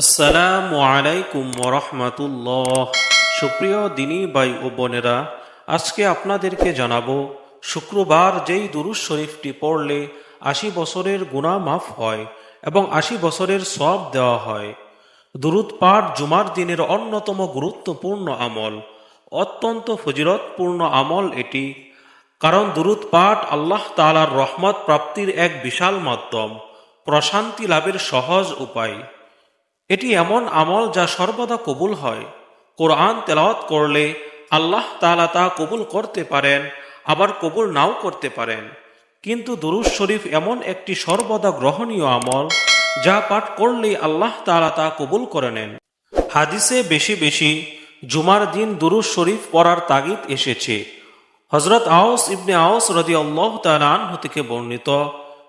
আসসালামু আলাইকুম রহমতুল্লাহ সুপ্রিয় দিনী ভাই ও বোনেরা, আজকে আপনাদেরকে জানাব, শুক্রবার যেই দুরুজ শরীফটি পড়লে আশি বছরের গুণা মাফ হয় এবং আশি বছরের সব দেওয়া হয়। দুরুদ পাঠ জুমার দিনের অন্যতম গুরুত্বপূর্ণ আমল, অত্যন্ত ফজিরতপূর্ণ আমল এটি, কারণ দুরুদ পাঠ আল্লাহ তালার রহমত প্রাপ্তির এক বিশাল মাধ্যম, প্রশান্তি লাভের সহজ উপায়। এটি এমন আমল যা সর্বদা কবুল হয়। কোরআন তেলাওয়াত করলে আল্লাহ তাআলা তা কবুল করতে পারেন, আবার কবুল নাও করতে পারেন। কিন্তু দুরুজ শরীফ এমন একটি সর্বদা গ্রহণীয় আমল যা পাঠ করলেই আল্লাহ তাআলা তা কবুল করে নেন। হাদিসে বেশি বেশি জুমার দিন দুরুজ শরীফ পড়ার তাগিদ এসেছে। হজরত আউস ইবনে আউস রদি আল্লাহ তালানহু থেকে বর্ণিত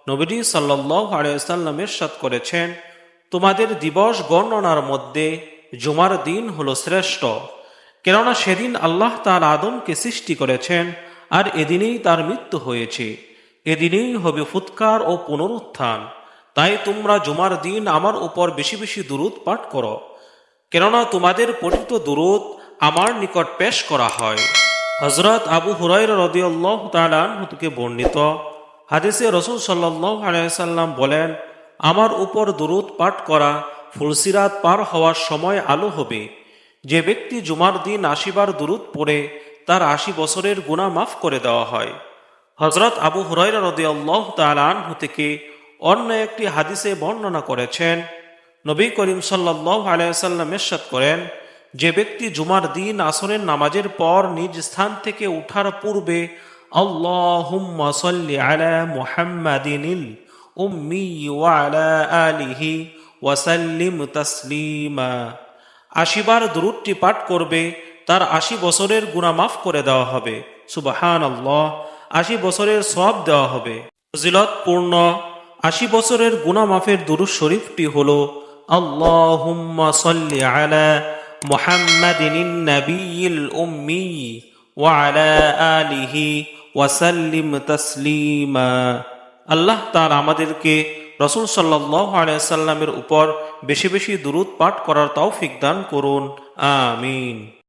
নবীজি সাল্লাহ আলিয়াল্লাম এরশাদ করেছেন তোমাদের দিবস গণনার মধ্যে জুমার দিন হলো শ্রেষ্ঠ। কেননা সেদিন আল্লাহ তার আদমকে সৃষ্টি করেছেন আর এদিনেই তার মৃত্যু হয়েছে। এদিনেই হবে ফুৎকার ও পুনরুত্থান। তাই তোমরা জুমার দিন আমার উপর বেশি বেশি দুরুদ পাঠ করো। কেননা তোমাদের পঠিত দুরুদ আমার নিকট পেশ করা হয়। হজরত আবু হুরাইর রদিউল্লাহ তালান বর্ণিত হাদিসে রসুল সাল্লাহ আলাইসাল্লাম বলেন আমার উপর দুরুদ পাঠ করা ফুলসিরাত পার হওয়ার সময় আলো হবে। যে ব্যক্তি জুমার দিন আশিবার দুরুদ পড়ে, তার আশি বছরের গুণা মাফ করে দেওয়া হয়। হজরত আবু হরাইরা হুরাইরা রদিয়াল্লাহ তালানহু থেকে অন্য একটি হাদিসে বর্ণনা করেছেন। নবী করিম সাল্লাহ আলাইসাল্লাম এরশাদ করেন, যে ব্যক্তি জুমার দিন আসরের নামাজের পর নিজ স্থান থেকে উঠার পূর্বে, আল্লাহুম্মা সাল্লি আলা মুহাম্মাদিনিল আলিহি ওয়াসাল্লিম তাসলিমা। আশিবার দুরুদটি পাঠ করবে, তার আশি বছরের গুণা মাফ করে দেওয়া হবে। সুবাহান আল্লাহ আশি বছরের সব দেওয়া হবে। ফজিলতপূর্ণ আশি বছরের গুণা মাফের দুরুদ শরীফটি হল, আল্লাহুম্মা সাল্লি আলা মুহাম্মাদিন নাবিয়িল উম্মি ওয়া আলা আলিহি ওয়াসাল্লিম তাসলিমা। আল্লাহ তার আমাদেরকে রসুল সাল্লাহ আলাইসাল্লামের উপর বেশি বেশি দুরুদ পাঠ করার তৌফিক দান করুন। আমিন।